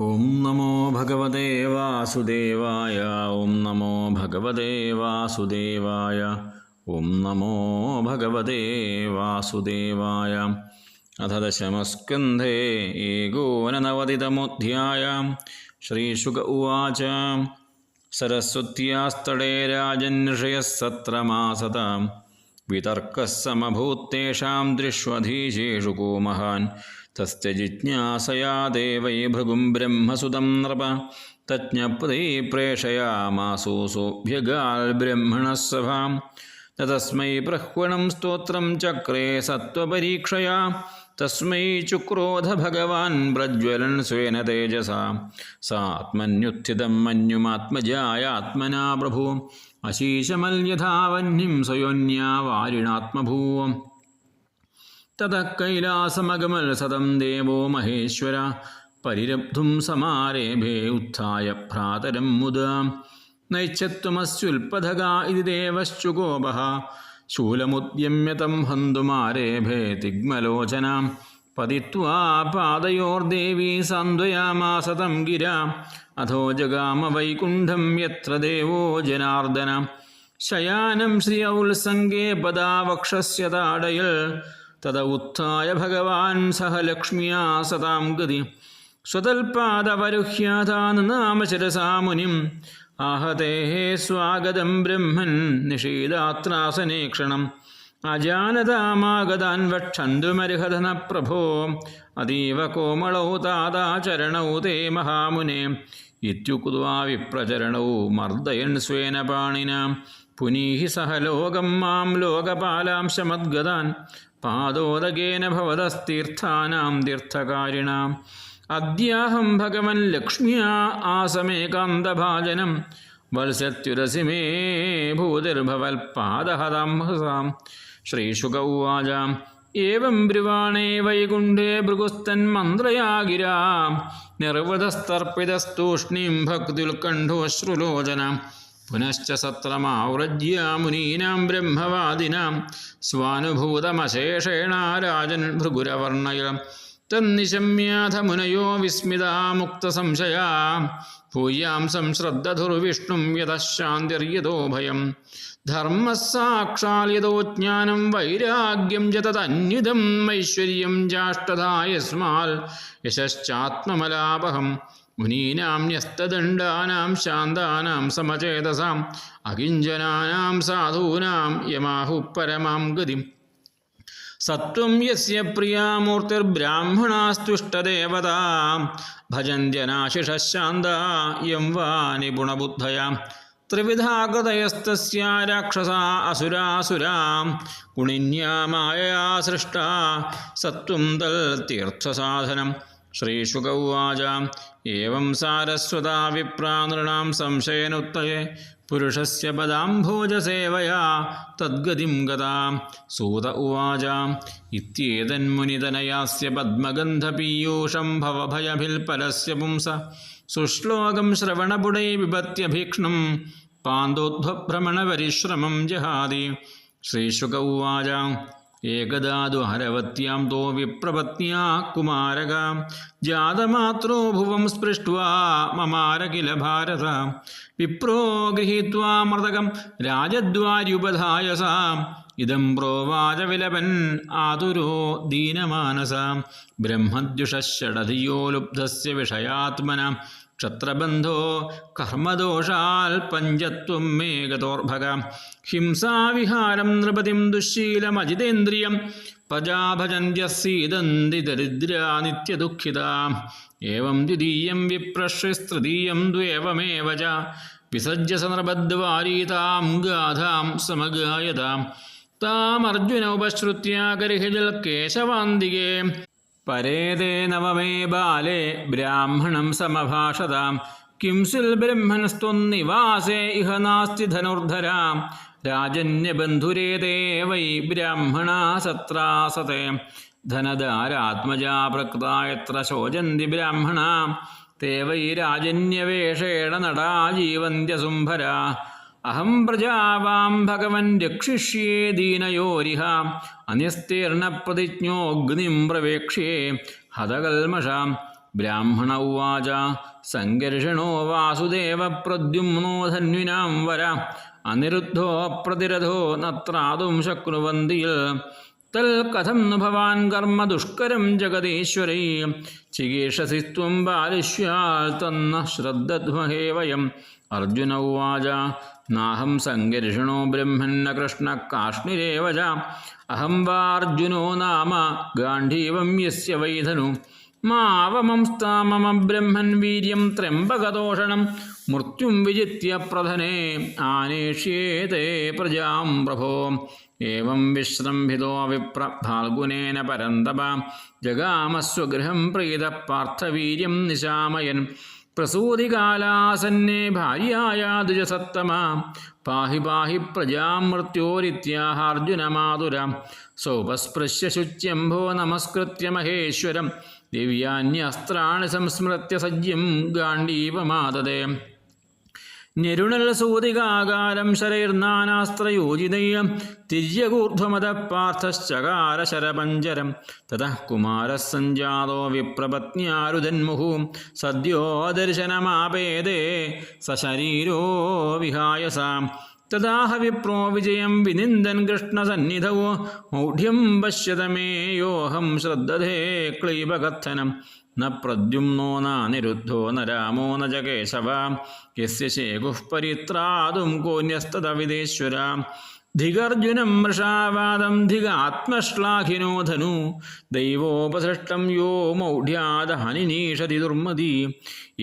ഓം നമോ ഭഗവതേ വാസുദേവായ ഓം നമോ ഭഗവതേ വാസുദേവായ ഓം നമോ ഭഗവതേ വാസുദേവായ അഥ ദശമസ്കന്ധേ ഏകോനനവതിതമോധ്യായ ശ്രീശുക ഉവാച. സരസ്വത്യാസ്തടേ രാജന്ഷയः സത്രമാസത വിതർക്കः സമഭൂത്തേഷാം ദൃഷ്വധീശേഷു കോ മഹാൻ തസ്യ ജിജ്ഞാസയാ ദേവൈ ഭൃഗും ബ്രഹ്മസുതം നൃപ തജ്ഞപദൈ പ്രേഷയാമാസോസോഭ്യഗാൽ ബ്രഹ്മണः സഭാം തസ്മൈ പ്രഹ്വണം സ്തോത്രം ചക്രേ സത്വപരീക്ഷയാ തസ്മൈ ചുക്രോധ ഭഗവാൻ പ്രജ്വലൻ സ്വേന തേജസാ സാത്മന്യുത്ഥിതം മന്യുമാത്മജായാത്മനാ പ്രഭു അശീശമല്യഥാവന്യം സ്വയോന്യാ വാരിണാത്മഭൂവം തതഃ കൈലാസമഗമൽസതം ദേവോ മഹേശ്വര. പരിരബ്ധും സമാരേഭേ ഉത്ഥായ ഭ്രാതരം മുദാ. നൈച്ഛത്വമസ്യുൽപഥക ഇതി ദേവശ്ചുകോപഃ ശൂലമുദ്യമ്യതം ഹന്തുമാരേഭേ തിഗ്മലോചനാം. പതിത്വാ പാദയോർദേവീ സാന്ത്വയാമാസ തം ഗിരാ. അധോ ജഗാമ വൈകുണ്ഠം യത്ര ദേവോ ജനാർദ്ദന. ശയാനം ശ്രീ ഔത്സംഗേ പദാവക്ഷസ്യ തത ഉത്ഥായ ഭഗവാൻ സഹ ലക്ഷ്മിയാ സതാം ഗതി. സ്വതൽപാദവരുഹ്യാതാനാമശിരസാ മുനിം. ആഹതേ സ്വാഗതം ബ്രഹ്മൻ നിഷീദാത്രാസനേ ക്ഷണം അജാനതാമാഗതാൻ പ്രഭോ. അതീവ കോമളൗ താതാചരണൗ തേ മഹാമുനെ. ഇത്യുക്വാ വിപ്രചരണൗ മർദ്ദയൻ സ്വേന പാണിന. പുനീഹി സഹ ലോകം മാം ലോകപാലാംശമദ്ഗതാൻ പാദോദകേന ഭവതസ്തീർത്ഥാനാം തീർത്ഥകാരിണാം. അദ്യാഹം ഭഗവൻ ലക്ഷ്മ്യാ ആസമേകാന്തഭാജനം. വത്സത്യുരസിമേ ഭൂതിർഭവൽപാദഹതാം ഹസാം ശ്രീശുക ഉവാച ഏവം ബ്രുവാണേ വൈകുണ്ഠേ ഭൃഗുസ്തന്മന്ത്രയാ ഗിരാ നിർവൃതസ്തർപ്പിതസ്തൂഷ്ണീം ഭക്തിൽക്കണ്ഠോശ്രുലോചന പുനശ്ച സത്രമാവ്രജ്യ മുനീനാം ബ്രഹ്മവാദിനാം. സ്വാനുഭൂതമശേഷേണ രാജൻ ഭൃഗുരവർണയ തന്നിശമ്യാഥ മുനയോ വിസ്മിതാ മുക്തസംശയാ ഭൂയാം സംശ്രദ്ധധുർവിഷ്ണും യതഃ ശാന്തിർയതോ ഭയം യതോ ജ്ഞാനം വൈരാഗ്യം ച തദന്യുതം ഐശ്വര്യം ചാഷ്ടതാ യശ്ചാത്മലാപഹം മുനീനാം ന്യസ്തദണ്ഡാനാം ശാന്താനാം സമചേതസാം അകിഞ്ചനാനാം സാധൂനാം യമാഹു പരമാം ഗതിം സത്വം യസ്യ പ്രിയാമൂർത്തിർബ്രാഹ്മണാസ്തുഷ്ടദേവതാ ഭജന്ത്യനാശിഷശാന്ത യം വാ നിപുണബുദ്ധയാ. ത്രിവിധാകൃതയസ്തസ്യ രാക്ഷസാ അസുരാസുരാ. ഗുണിന്യാ മായയാ സൃഷ്ടാ. സത്വം തൽ തീർത്ഥസാധനം. ശ്രീശുക ഉവാച ഏവം സാരസ്വതാ വിപ്രാനൃണാം സംശയനുത്തയെ. പുരുഷസ്യ പദാംഭോജസേവയാ തദ്ഗതിം ഗതാ. സൂത ഉവാച. ഇത്യേതന്മുനിതനയാസ്യ പദ്മഗന്ധപീയൂഷം ഭവഭയഭിൽപരസ്യ പുംസ. സുശ്ലോകം ശ്രവണപുടൈ വിപത്യഭീക്ഷ്ണം. പാന്തോദ്ഭ്രമണപരിശ്രമം ജഹാതി. ശ്രീശുക ഉവാച ഏകദാതു ഹരവത്യാം തോ വിപ്രപത്യാ കുമാരക. ജാതമാത്രോ ഭുവം സ്പൃഷ്ട്വാ മമാരകില ഭാരത. വിപ്രോ ഗൃഹീത്വാ മൃതകം രാജദ്വാര്യുപധായ ഇതം പ്രോവാച വിലപൻ ആതുരോ ദീനമാനസ. ബ്രഹ്മദ്യുഷഷടധിയോ ലുബ്ധസ്യ വിഷയാത്മന. ക്ഷത്രബന്ധോ കർമ്മദോഷാൽ പഞ്ചത്വം മേഘതോർഭക. ഹിംസാവിഹാരം നൃപതിം ദുശീലമജിതേന്ദ്രിയം പ്രജാഭജന്ത്യസീദന്തി ദരിദ്രാ നിത്യദുഃഖിത. ഏവം ദ്വിതീയം വിപ്രശ്രിസ്തൃതീയം ദ്വേവമേവ ച വിസജ്യ സന്ദർഭദ്വാരീതാം ഗാഥാം സമഗായതാം. താമർജുന ഉപശ്രുത്യ ഗർഹിജൽ കേശവാന്തികേ പരേതേ നവമേ ബാലേ ബ്രാഹ്മണം സമഭാഷതാം. കിംസിൽ ബ്രഹ്മണസ്ത്വന്നിവാസേ ഇഹ നാസ്തി ധനുർധരാം. രാജന്യബന്ധുരേതേ വൈ ബ്രാഹ്മണ സത്രാസത്തെ ധനധാരാത്മജാ പ്രകൃത എത്ര ശോചന്തി ബ്രാഹ്മണ. തേ വൈ രാജന്യവേഷേണ നടാ ജീവന്ത്യസുംഭരാ. അഹം പ്രജാവാം ഭഗവൻ രക്ഷിഷ്യേ ദീനയോരിഹ. അനിസ്തീർണ പ്രതിജ്ഞോഗ്നിം പ്രവേക്ഷ്യേ. ഹതകൽമഷാം. ബ്രാഹ്മണ ഉവാച. സങ്കർഷണോ വാസുദേവ പ്രദ്യുമ്നോ ധന്വിനാം വര. അനിരുദ്ധോ പ്രതിരഥോ നത്രാതും ശക്നുവന്തിയിൽ. തൽ കഥം നു ഭവാൻ കർമ്മ ദുഷ്കരം ജഗദീശ്വരൈ. ചികീർഷസി ത്വം ബാലിഷ്യാൽ തന്ന ശ്രദ്ധധ്മഹേ വയം. അർജുന ഉവാച നാഹം സങ്കർഷണോ ബ്രഹ്മന്ന കൃഷ്ണ കാഷ്ണിരേവ അഹം വാർജുനോ നാമ. ഗാന്ധീവം യസ്യ വൈധനു. മാവമംസ്താമമ ബ്രഹ്മൻ വീര്യം ത്രംബകദോഷണം. മൃത്യും വിജിത്യ പ്രധനെ. ആനേഷ്യേതേ പ്രജാം പ്രഭോ. ഏവം വിശ്രംഭിതോ വിപ്ര ഫാൽഗുനേന പരന്തപ. ജഗാമസ്വഗൃഹം പ്രീത പാർത്ഥവീര്യം നിശാമയൻ. പ്രസൂതികാലാസന്നെ ഭാര്യായ ദ്വിജസത്തമ. പാഹി പാഹി പ്രജാം മൃത്യോരിത്യാഹാർജുനമാതുര സൗപസ്പൃശ്യ ശുച്യംഭോ നമസ്കൃത്യ മഹേശ്വരം. ദിവ്യാന്യസ്ത്രാണി സംസ്മൃത്യ സജ്യം ഗാണ്ഡീവമാതതേ ഞെരുണൽസൂതികാകാരം ശരൈർനാനാസ്ത്രയോജിതയ്യം തിര്യകൂർധ്വമത പാർത്ഥശ്ചകാര ശരപഞ്ചരം തതഃ കുമാരः സദ്യോ ദർശനമാപേദേ സശരീരോ വിഹായ സാം തഥാഹ വിപ്രോ വിജയം വിനിന്ദൻ കൃഷ്ണസന്നിധൗ മൗഢ്യം പശ്യത മേ യോഹം ശ്രദ്ധധേ ക്ലൈബകഥനം ന പ്രദ്യുംനോ നാനിരുദ്ധോ ന രാമോ ന ച കേശവ യസ്യ ശേകുഃ പരിത്രാതും കോന്യസ്തത വിദേശ്വര. ധികർജുനം മൃഷാവാദം ധിഗാത്മശ്ലാഘിനോ ധനു. ദൈവോപസൃഷ്ടം യോ മൗഢ്യാദഹനിനീഷതി ദുർമതി.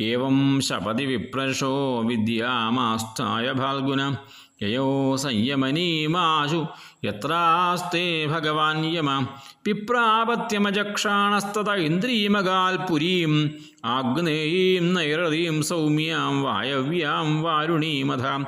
ഏവം ശപതി വിപ്രശോ വിദ്യാമാസ്ഥായ ഫാൽഗുന യയോ സംയമനീമാശു യത്രാസ്തേ ഭഗവാൻ യമ പിപ്രാപത്യമജക്ഷാണസ്തത ഇന്ദ്രീമകാൽ പുരീം ആഗ്നേയീം നൈരതീം സൗമ്യാം വായവ്യാം വാരുണീമഥ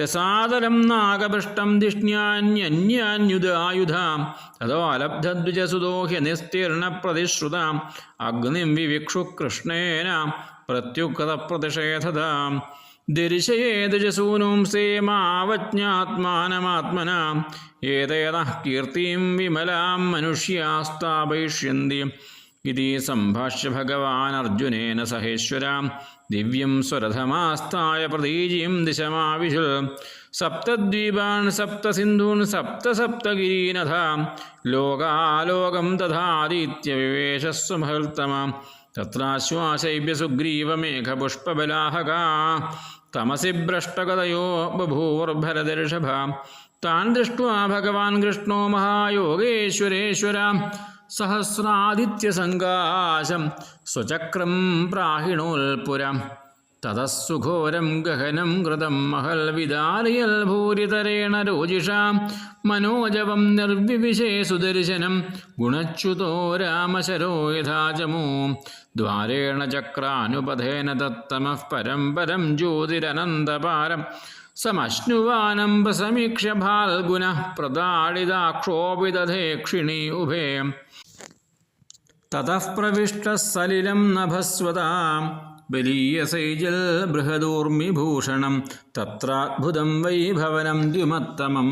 രസാതലം നാഗപൃഷ്ടം ധിഷ്ണ്യാന്യന്യാന്യുതായുധാം തതോ അലബ്ധദ്വിജസുതോ ഹ്യനിസ്തീർണ പ്രതിശ്രുതാം അഗ്നിം വിവിക്ഷു കൃഷ്ണേന പ്രത്യുക്ത പ്രതിഷേധതാം ദർശയേതുജസൂനും സേമാവജ്ഞാത്മാനമാത്മന. ഏതേന കീർത്തിം വിമലാം മനുഷ്യാസ്ഥാപയിഷ്യന്തി ഇതി സംഭാഷ്യ ഭഗവാൻ അർജുനേന സഹേശ്വരാം. ദിവ്യം സ്വരഥമാസ്ഥായ പ്രതീജിയും ദിശമാവിഷു സപ്തദ്വീപാൻ സപ്തസിന്ധൂൻ സപ്ത സപ്തഗിരീനഥ ലോകാലോകം തഥാദിത്യവിവേശസ്വമഹൽത്തമാം തത്രാശ്വാസൈവ്യ സുഗ്രീവമേഘപുഷ്പബലാഹകാ. तमसी भ्रष्टगदयो बभूवर्भरदर्षभ तान् दृष्ट्वा भगवान् कृष्णो महायोगेश्वरेश्वर सहस्रादित्यसङ्गाशं स्वचक्रं प्राहिणोल्पुरम् തതസ്സുഘോരം ഗഹനം കൃതം മഹൽ വിദാരിയൽ ഭൂരിതരേണ രോജിഷാം മനോജവം നിർവിവിശേ സുദർശനം ഗുണച്യുതോ രാമശരോ യഥാചമോ ദ്വാരേണ ചക്രാനുപഥേന തത്തമഃ പരം പരം ജ്യോതിരനന്തപാരം സമശ്നുവാനംബ സമീക്ഷ ഭാൽഗുന പ്രതാഡിതാക്ഷോഭിതധേക്ഷിണി ഉഭേ. തതഃ പ്രവിഷ്ട സലിലം നഭസ്വതാം ബലീയസൈജൽ ബൃഹദൂർമിഭൂഷണം തത്രാത്ഭുതം വൈഭവനം ദ്യുമത്തമം.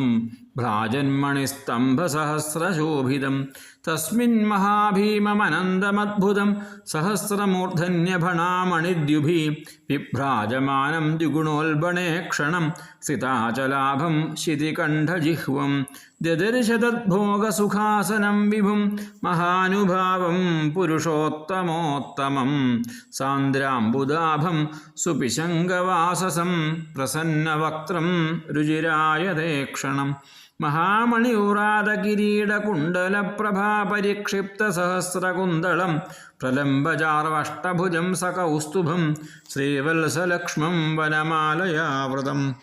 ഭ്രാജന്മണിസ്തംഭസഹസ്രശോഭിതം. തസ്മിൻ മഹാഭീമമനന്തമദ്ഭുതം. സഹസ്രമൂർധന്യഭണാമണിദ്യുഭി. വിഭ്രാജമാനം ദ്വിഗുണോൽബണേ ക്ഷണം. സിതാചലാഭം ശിതികണ്ഠജിഹ്വം. ദദർശതദ്ഭോഗസുഖാസനം വിഭും. മഹാനുഭാവം പുരുഷോത്തമോത്തമം. സാന്ദ്രാംബുദാഭം സുപിശങ്കവാസസം. പ്രസന്നവക്ത്രം രുചിരായതേക്ഷണം മഹാമണിയൂറാദകിരീടകുണ്ടലപ്രഭാപരിക്ഷിപ്തസഹസ്രകുന്തളം പ്രലംബചാർവഷ്ടഭുജം സകൗസ്തുഭം ശ്രീവത്സലക്ഷ്മം വനമാലയാവൃതം.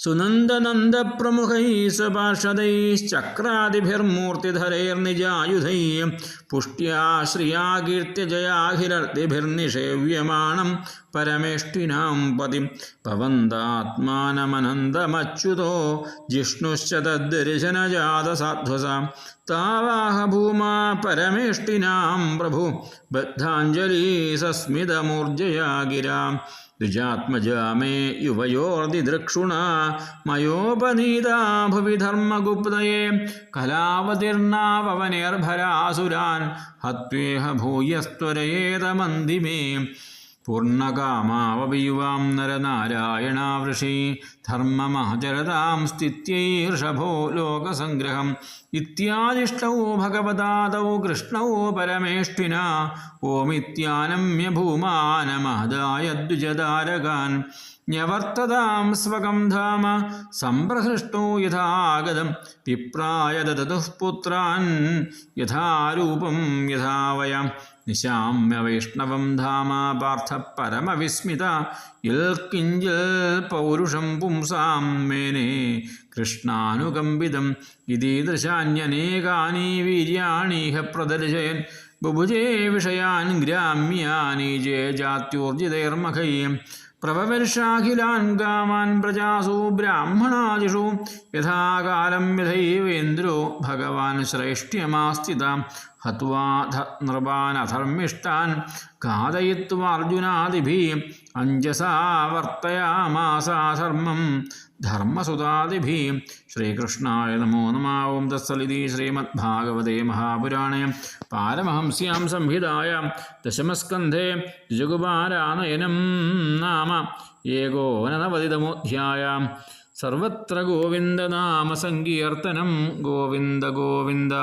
സുനന്ദനന്ദപ്രമുഖൈ സപാർഷദൈശ്ചക്രാദിഭിർമൂർത്തിധരൈർനിജായുധൈ പുഷ്ട്യാ ശ്രിയാ കീർത്യജയാഹിരർത്തിഭിർനിഷേവ്യമാണം परमेष्टिनां पतिं भवन्तात्मानमनन्दमच्युतो, जिष्णुश्च तद्दर्शनजातसाध्वसां। तावाह भूमा परमेष्टिनां प्रभु बद्धाञ्जली सस्मितमूर्जया गिरा द्विजात्मजा मे युवयोर्दिदृक्षुणा, मयोपनीता भुवि धर्मगुप्तये कलावतीर्णावनेर्भरासुरान् हत्वेह भूयस्त्वरयेदमन्दिमे। പൂർണകാമാവപിയുവാം നരനാരായണാവൃഷി ധർമ്മമാചരതാം സ്ഥിത്യൈർഷഭോ ലോകസംഗ്രഹം. ഇത്യാദിഷ്ടൗ ഭഗവതാദൗ കൃഷ്ണൗ പരമേഷ്ഠിന ഓമിത്യാനമ്യ ഭൂമാനമഹദായ ദ്വിജതാരകാൻ. ന്യവർത്തതാം സ്വകം ധാമ സംപ്രഹൃഷ്ടോ യഥാഗതം പിപ്രായ ദുഃപുത്രാൻ യഥാരൂപം യഥാവയം നിശാമ്യ വൈഷ്ണവം ധാമ പാർത്ഥ പരമവിസ്മിത ഇൽക്കിഞ്ചിൽ കിഞ്ചിൽ പൗരുഷം പുംസാം മേനെ കൃഷ്ണാനുകമ്പിതം ഇതീദൃശാന്യനേകാനി വീര്യാണീഹ പ്രദർശയൻ ബുഭുജേ വിഷയാൻ ഗ്രാമ്യാനി ജേ ജാത്യോർജിതൈർമഖൈ പ്രവവർഷാഖിലാൻ കാമാൻ പ്രജാസു ബ്രാഹ്മണാദിഷു. യഥാകാലം വിധൈവേന്ദ്രോ ഭഗവാൻ ശ്രേഷ്ഠ്യമാസ്ഥിത. ഹത്വാ നൃപാനധർമ്മിഷ്ടാൻ ഘാതയിത്വാർജുനാദിഭി അഞ്ജസാ വർത്തയാമാസാ ധർമ്മം. ധർമ്മസുതാദിഭി. ശ്രീകൃഷ്ണായ നമോ നമ. ഓം തത്സലിതി ശ്രീമദ്ഭാഗവതേ മഹാപുരാണേ. പാരമഹംസ്യാം സംഹിതായ ദശമസ്കന്ധേ ജുഗുപാരാനയനം നാമ. ഏകോനവതിതമോധ്യായ സർവത്ര ഗോവിന്ദനാമസങ്കീർത്തനം ഗോവിന്ദ ഗോവിന്ദ.